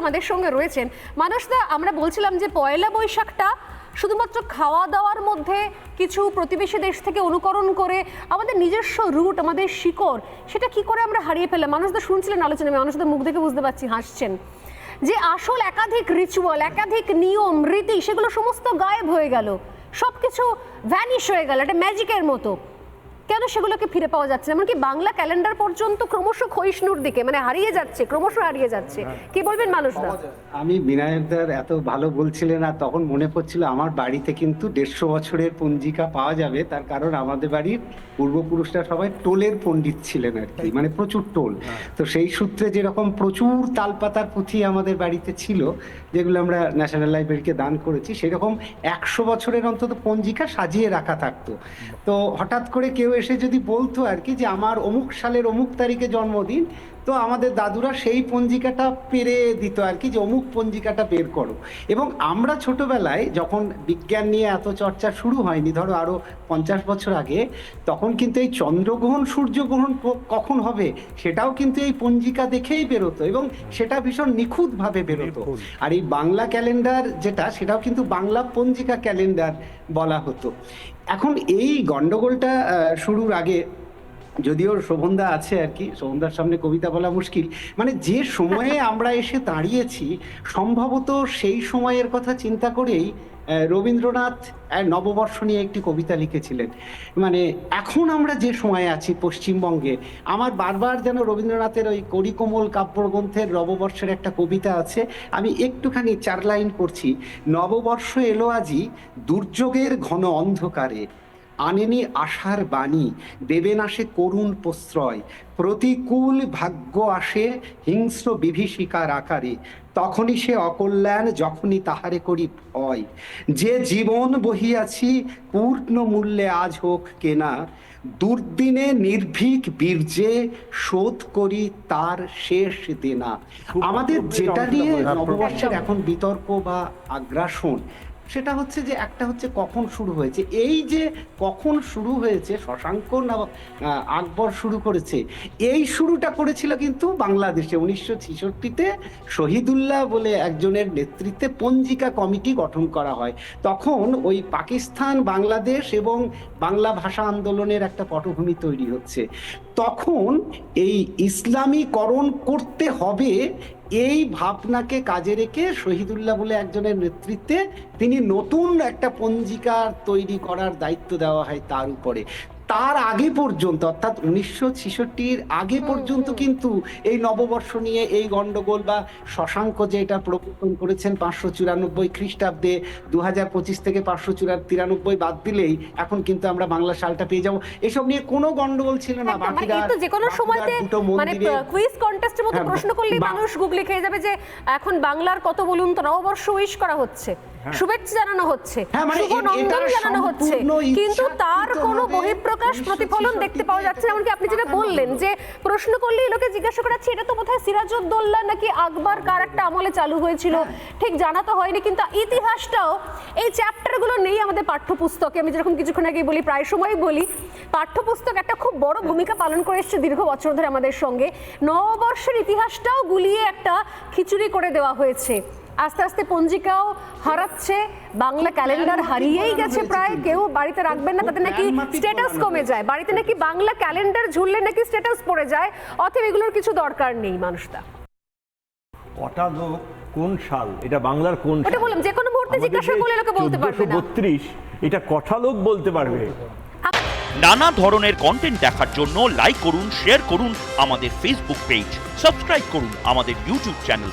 আমাদের সঙ্গে রয়েছেন। মানুষদা আমরা বলছিলাম যে পয়লা বৈশাখটা শুধুমাত্র খাওয়া দাওয়ার মধ্যে কিছু প্রতিবেশী দেশ থেকে অনুকরণ করে আমাদের নিজস্ব রুট, আমাদের শিকড়, সেটা কি করে আমরা হারিয়ে ফেললাম? মানুষদা শুনছিলেন আলোচনা মানুষদের মুখ দেখে বুঝতে পারছি, হাসছেন। যে আসল একাধিক রিচুয়াল একাধিক নিয়ম, রীতি, সেগুলো সমস্ত গায়েব হয়ে গেল। সব কিছু ভ্যানিশ হয়ে গেল, একটা ম্যাজিকের মতো। কেন সেগুলোকে ফিরে পাওয়া যাচ্ছে না? এমনকি বাংলা ক্যালেন্ডার পর্যন্ত ক্রমশ ক্ষয়িষ্ণুর দিকে মানে হারিয়ে যাচ্ছে ক্রমশ হারিয়ে যাচ্ছে। কি বলবেন মানুষদা আমি বিনায়কদার এত ভালো বলছিলেন আর তখন মনে পড়ছিল আমার বাড়িতে কিন্তু দেড়শো বছরের পঞ্জিকা পাওয়া যাবে। তার কারণ আমাদের বাড়ির পূর্বপুরুষরা সবাই টোলের পণ্ডিত ছিলেন আর কি মানে প্রচুর টোল। তো সেই সূত্রে যেরকম প্রচুর তালপাতার পুঁথি আমাদের বাড়িতে ছিল যেগুলো আমরা ন্যাশনাল লাইব্রেরিকে দান করেছি সেরকম একশো বছরের অন্তত পঞ্জিকা সাজিয়ে রাখা থাকতো। তো হঠাৎ করে কেউ এসে যদি বলতো আর কি যে আমার অমুক সালের অমুক তারিখে জন্মদিন তো আমাদের দাদুরা সেই পঞ্জিকাটা পেরে দিত আর কি যে অমুক পঞ্জিকাটা বের করো। এবং আমরা ছোটবেলায় যখন বিজ্ঞান নিয়ে এত চর্চা শুরু হয়নি ধরো আরও পঞ্চাশ বছর আগে তখন কিন্তু এই চন্দ্রগ্রহণ সূর্যগ্রহণ কখন হবে সেটাও কিন্তু এই পঞ্জিকা দেখেই বেরোতো এবং সেটা ভীষণ নিখুঁতভাবে বেরোতো। আর এই বাংলা ক্যালেন্ডার যেটা সেটাও কিন্তু বাংলা পঞ্জিকা ক্যালেন্ডার বলা হতো। এখন এই গন্ডগোলটা শুরুর আগে যদিও শোভনদা আছে আর কি শোভনদার সামনে কবিতা বলা মুশকিল। মানে যে সময়ে আমরা এসে দাঁড়িয়েছি সম্ভবত সেই সময়ের কথা চিন্তা করেই রবীন্দ্রনাথ নববর্ষ নিয়ে একটি কবিতা লিখেছিলেন। মানে এখন আমরা যে সময়ে আছি পশ্চিমবঙ্গে আমার বারবার যেন রবীন্দ্রনাথের ওই করিকোমল কাব্যগ্রন্থের নববর্ষের একটা কবিতা আছে আমি একটুখানি চার লাইন করছি। নববর্ষ এলো আজি দুর্যোগের ঘন অন্ধকারে আনেনি আশার বাণী দেবে না সে করুণ প্রশ্রয়। প্রতিকূল ভাগ্য আসে হিংস্র বিভীষিকার আকারে তখনই সে অকল্যাণ যখনই তাহারে করি ভয়। যে জীবন বহিয়াছি পূর্ণ মূল্যে আজ হোক কেনা দুর্দিনে নির্ভীক বীর্যে শোধ করি তার শেষ দেনা। আমাদের যেটা নিয়ে নববর্ষের এখন বিতর্ক বা আগ্রাসন সেটা হচ্ছে যে একটা হচ্ছে কখন শুরু হয়েছে। এই যে কখন শুরু হয়েছে, শশাঙ্ক না আকবর শুরু করেছে, এই শুরুটা করেছিল কিন্তু বাংলাদেশে। উনিশশো ছিষট্টিতে শহীদুল্লাহ বলে একজনের নেতৃত্বে পঞ্জিকা কমিটি গঠন করা হয়। তখন ওই পাকিস্তান, বাংলাদেশ এবং বাংলা ভাষা আন্দোলনের একটা পটভূমি তৈরি হচ্ছে। তখন এই ইসলামীকরণ করতে হবে এই ভাবনাকে কাজে রেখে শহীদুল্লাহ বলে একজনের নেতৃত্বে তিনি নতুন একটা পঞ্জিকার তৈরি করার দায়িত্ব দেওয়া হয় তার উপরে। তার আগে পর্যন্ত অর্থাৎ উনিশশো ছিষট্টির আগে পর্যন্ত কিন্তু এই নববর্ষ নিয়ে এই গন্ডগোল বা শশাঙ্ক যে এটা প্রবর্তন করেছেন পাঁচশো চুরানব্বই খ্রিস্টাব্দে দু হাজার পঁচিশ থেকে পাঁচশো চুরা তিরানব্বই বাদ দিলেই এখন কিন্তু আমরা বাংলা সালটা পেয়ে যাব। এসব নিয়ে কোনো গন্ডগোল ছিল না মানে বাকিরা যে কোনো সময়তে মানে কুইজ কন্টেস্টের মতো হ্যাঁ, প্রশ্ন করলেই বা- মানুষ গুগলে খেয়ে যাবে যে এখন বাংলার কত বলুন তো নববর্ষ উইশ করা হচ্ছে। শুভেচ্ছা জানানো হচ্ছে। হ্যাঁ, মানে শুভ নন্দন জানানো হচ্ছে। কিন্তু তার কোনো বহিঃপ্রকাশ প্রতিফলন দেখতে পাওয়া যাচ্ছে না। এমনকি আপনি যেটা বললেন যে প্রশ্ন করলেই লোকে জিজ্ঞাসা করাচ্ছে এটা তো বোধহয় সিরাজউদ্দৌলা নাকি আকবর? কার একটা আমলে চালু হয়েছিল? ঠিক জানা তো হয়নি কিন্তু ইতিহাসটাও এই চ্যাপ্টারগুলো নেই আমাদের পাঠ্যপুস্তকে আমি যেরকম কিছুক্ষণ আগেই বলি প্রায় সময়ই বলি পাঠ্যপুস্তক একটা খুব বড় ভূমিকা পালন করে এসছে দীর্ঘ বছর ধরে আমাদের সঙ্গে। নববর্ষের ইতিহাসটাও গুলিয়ে একটা খিচুড়ি করে দেওয়া হয়েছে। আস্তে আস্তে পঞ্জিকাও হারাচ্ছে। বাংলা ক্যালেন্ডার হারিয়েই গেছে প্রায় কেউ বাড়িতে রাখবেন না তাতে নাকি স্ট্যাটাস কমে যায়। বাড়িতে নাকি বাংলা ক্যালেন্ডার ঝুললে নাকি স্ট্যাটাস পড়ে যায়। অতএব এগুলোর কিছু দরকার নেই মানুষটা। কটা লোক কোন সাল? এটা বাংলার কোন ওটা বললাম যে কোনো মুহূর্তে জিজ্ঞাসা করলে লোকে বলতে পারবে না। বত্রিশ এটা কটা লোক বলতে পারবে? নানা ধরনের কন্টেন্ট দেখার জন্য লাইক করুন শেয়ার করুন আমাদের ফেসবুক পেজ সাবস্ক্রাইব করুন আমাদের ইউটিউব চ্যানেল